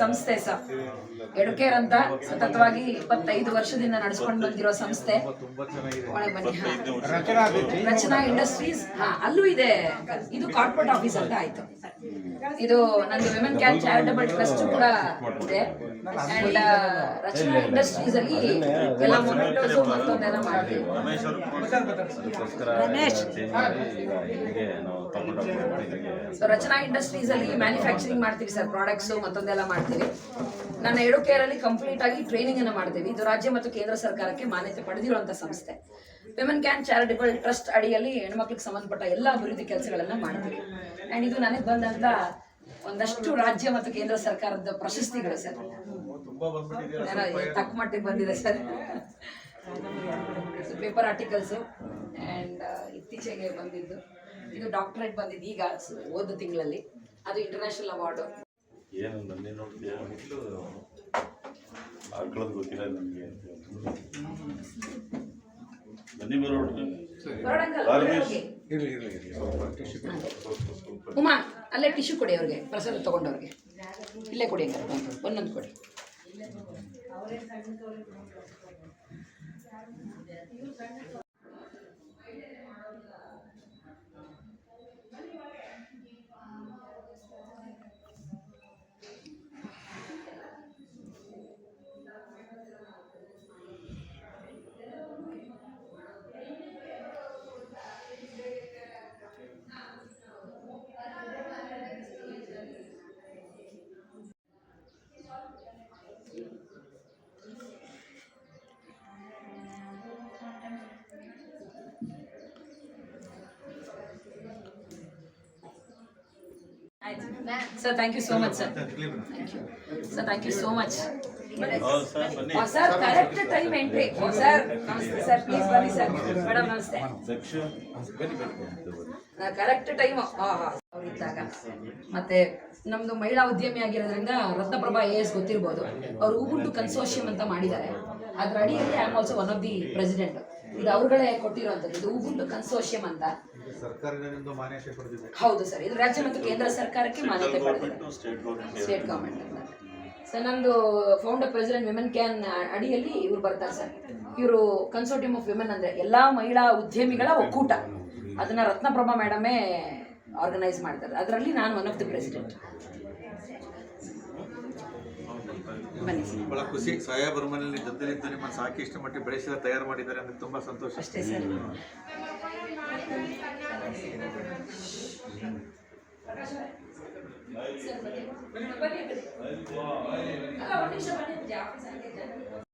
ನಮಸ್ತೆ ಸಹ ಎಡುಕೇರ್ ಅಂತ ಸತತವಾಗಿ ಇಪ್ಪತ್ತೈದು ವರ್ಷದಿಂದ ನಡೆಸ್ಕೊಂಡು ಬಂದಿರೋ ಸಂಸ್ಥೆ. ಒಳಗೆ ಬನ್ನಿ ರಚನಾ ಇಂಡಸ್ಟ್ರೀಸ್ ಹಾ ಅಲ್ಲೂ ಇದೆ. ಇದು ಕಾರ್ಪೊರೇಟ್ ಆಫೀಸ್ ಅಂತ ಆಯ್ತು. ಇದು ನಂದು ವಿಮೆನ್ ಕ್ಯಾನ್ ಚಾರಿಟಬಲ್ ಟ್ರಸ್ಟ್ ಕೂಡ ಇದೆ. ಅಂಡ್ ರಚನಾ ಇಂಡಸ್ಟ್ರೀಸ್ ಅಲ್ಲಿ ಎಲ್ಲ ಮೊಮೆಂಟೋಸ್ ಮತ್ತೊಂದೆಲ್ಲ ಮಾಡ್ತೀವಿ. ರಮೇಶ್ ಸೊ ರಚನಾ ಇಂಡಸ್ಟ್ರೀಸ್ ಅಲ್ಲಿ ಮ್ಯಾನುಫ್ಯಾಕ್ಚರಿಂಗ್ ಮಾಡ್ತೀವಿ ಸರ್ ಪ್ರಾಡಕ್ಟ್ಸ್ ಮತ್ತೊಂದೆಲ್ಲ ಮಾಡ್ತೀವಿ. ನನ್ನ ಎಡು ಕೇರ್ ಅಲ್ಲಿ ಕಂಪ್ಲೀಟ್ ಆಗಿ ಟ್ರೈನಿಂಗ್ ಅನ್ನು ಮಾಡ್ತೀವಿ ಇದು ರಾಜ್ಯ ಮತ್ತು ಕೇಂದ್ರ ಸರ್ಕಾರಕ್ಕೆ ಮಾನ್ಯತೆ ಪಡೆದಿರುವಂತಹ ಸಂಸ್ಥೆ. ವಿಮೆನ್ ಕ್ಯಾನ್ ಚಾರಿಟಬಲ್ ಟ್ರಸ್ಟ್ ಅಡಿಯಲ್ಲಿ ಹೆಣ್ಮಕ್ಳಿಗೆ ಸಂಬಂಧಪಟ್ಟ ಎಲ್ಲ ಅಭಿವೃದ್ಧಿ ಕೆಲಸಗಳನ್ನ ಮಾಡ್ತೀವಿ. ಅಂಡ್ ಇದು ನನಗೆ ಬಂದಂತ ಒಂದಷ್ಟು ರಾಜ್ಯ ಮತ್ತು ಕೇಂದ್ರ ಸರ್ಕಾರದ ಪ್ರಶಸ್ತಿಗಳು ಸರ್ ತಕ್ಕ ಮಟ್ಟಿಗೆ ಬಂದಿದೆ ಸರ್ ಪೇಪರ್ ಆರ್ಟಿಕಲ್ಸು ಆ್ಯಂಡ್ ಇತ್ತೀಚೆಗೆ ಬಂದಿದ್ದು. ಇದು ಡಾಕ್ಟರೇಟ್ ಬಂದಿದ್ದು ಈಗ ಒಂದು ಹೋದ ತಿಂಗಳಲ್ಲಿ. ಅದು ಇಂಟರ್ನ್ಯಾಷನಲ್ ಅವಾರ್ಡು ಏನು ನನ್ನೇ ನೋಡ್ತೀಯ ಆಕಳದ್ ಗೊತ್ತಿಲ್ಲ ನನಗೆ ಅಂತ ಬನ್ನಿ ಬರೋಣ ಉಮಾ ಅಲ್ಲೇ ಟಿಶ್ಯೂ ಕೊಡಿ ಅವ್ರಿಗೆ ಪ್ರಸಾದ ತಗೊಂಡವ್ರಿಗೆ. ಇಲ್ಲೇ ಕೊಡಿ ಒಂದೊಂದು ಕೊಡಿ. Sir thank you so much sir thank you sir thank you so much sir sir correct time entry sir ನಮಸ್ತೆ ಸರ್ ಪ್ಲೀಸ್ ಬನ್ನಿ ಸರ್ ಮೇಡಮ್ ನಮಸ್ತೆ ಕರೆಕ್ಟ್ ಟೈಮ್ ಅವ್ರಿದ್ದಾಗ ಮತ್ತೆ ನಮ್ದು ಮಹಿಳಾ ಉದ್ಯಮಿ ಆಗಿರೋದ್ರಿಂದ ರತ್ನಪ್ರಭಾ ಎ ಎಸ್ ಗೊತ್ತಿರ್ಬೋದು. ಅವ್ರು ಉಬುಂಟು ಕನ್ಸೋಷಿಯಂ ಅಂತ ಮಾಡಿದ್ದಾರೆ. ಅದ್ರ ಅಡಿಯಲ್ಲಿ I am also one of the president ಇದು ಅವ್ರುಗಳೇ ಕೊಟ್ಟಿರುವಂಥದ್ದು ಇದು ಉಬುಂಟು ಕನ್ಸೋಷಿಯಂ ಅಂತ. ಸರ್ಕಾರದಿಂದ ಮಾನ್ಯತೆ ಪಡೆದಿದೆ. ಹೌದು ಸರ್ ಇದು ರಾಜ್ಯ ಮತ್ತು ಕೇಂದ್ರ ಸರ್ಕಾರಕ್ಕೆ ಮಾನ್ಯತೆ ಪಡೆದಿದೆ. ಸ್ಟೇಟ್ ಗೌರ್ಮೆಂಟ್ ಸರ್ ನಂದು ಫೌಂಡರ್ ಪ್ರೆಸಿಡೆಂಟ್ ವಿಮೆನ್ ಕ್ಯಾನ್ ಅಡಿಯಲ್ಲಿ ಇವರು ಬರ್ತಾರೆ ಸರ್. ಇವರು ಕನ್ಸೋರ್ಟಿಯಂ ಆಫ್ ವಿಮೆನ್ ಅಂದ್ರೆ ಎಲ್ಲಾ ಮಹಿಳಾ ಉದ್ಯಮಿಗಳ ಒಕ್ಕೂಟ. ಅದನ್ನ ರತ್ನಪ್ರಭಾ ಮೇಡಮೇ ಆರ್ಗನೈಸ್ ಮಾಡ್ತಾರೆ. ಅದರಲ್ಲಿ ನಾನು ಒನ್ ಆಫ್ ದಿ ಪ್ರೆಸಿಡೆಂಟ್ ಬಹಳ ಖುಷಿ. ಜೊತೆಲಿದ್ದು ಸಾಕಿ ಇಷ್ಟ ಮಟ್ಟಿಗೆ ಬೆಳೆಸಿದ ತಯಾರು ಮಾಡಿದ್ದಾರೆ. ಅಂದ್ರೆ ತುಂಬಾ ಸಂತೋಷ. ಅಷ್ಟೇ ಸರ್. ಅಲ್ಲ ಒಂದು ನಿಮಿಷ ಬನ್ನಿ ಆಫೀಸ್